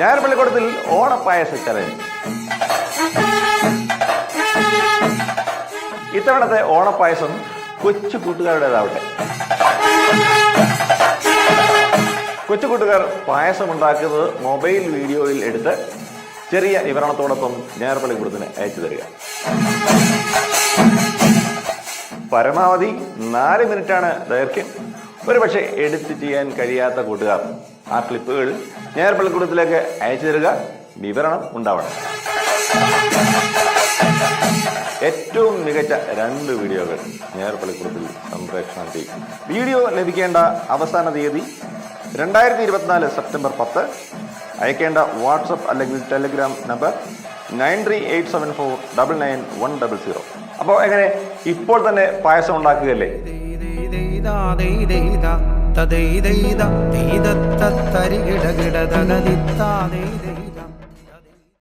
ഞായർപള്ളിക്കൂടത്തിൽ ഓണപ്പായസ challenge ഇത്തവണത്തെ ഓണപ്പായസം കൊച്ചു കൂട്ടുകാരുടേതാവട്ടെ. കൊച്ചു കൂട്ടുകാർ പായസം ഉണ്ടാക്കുന്നത് മൊബൈൽ വീഡിയോയിൽ എടുത്ത് ചെറിയ വിവരണത്തോടൊപ്പം ഞായർപള്ളിക്കൂടത്തിന് അയച്ചു തരിക. പരമാവധി നാല് മിനിറ്റാണ് ദൈർഘ്യം. ഒരു പക്ഷേ എഡിറ്റ് ചെയ്യാൻ കഴിയാത്ത കൂട്ടുകാർ ആ ക്ലിപ്പുകൾ നേർപ്പള്ളിക്കൂടത്തിലേക്ക് അയച്ചു തരിക. വിവരണം ഉണ്ടാവണം. ഏറ്റവും മികച്ച രണ്ട് വീഡിയോകൾ നേർപ്പള്ളിക്കൂടത്തിൽ സംപ്രേഷണം ചെയ്യും. വീഡിയോ ലഭിക്കേണ്ട അവസാന തീയതി രണ്ടായിരത്തി ഇരുപത്തിനാല് സെപ്റ്റംബർ പത്ത്. അയക്കേണ്ട വാട്സപ്പ് അല്ലെങ്കിൽ Telegram number nine three eight seven four double nine one double zero. അപ്പോൾ എങ്ങനെ ഇപ്പോൾ തന്നെ പായസം ഉണ്ടാക്കുകയല്ലേ? ദൈ ദൈത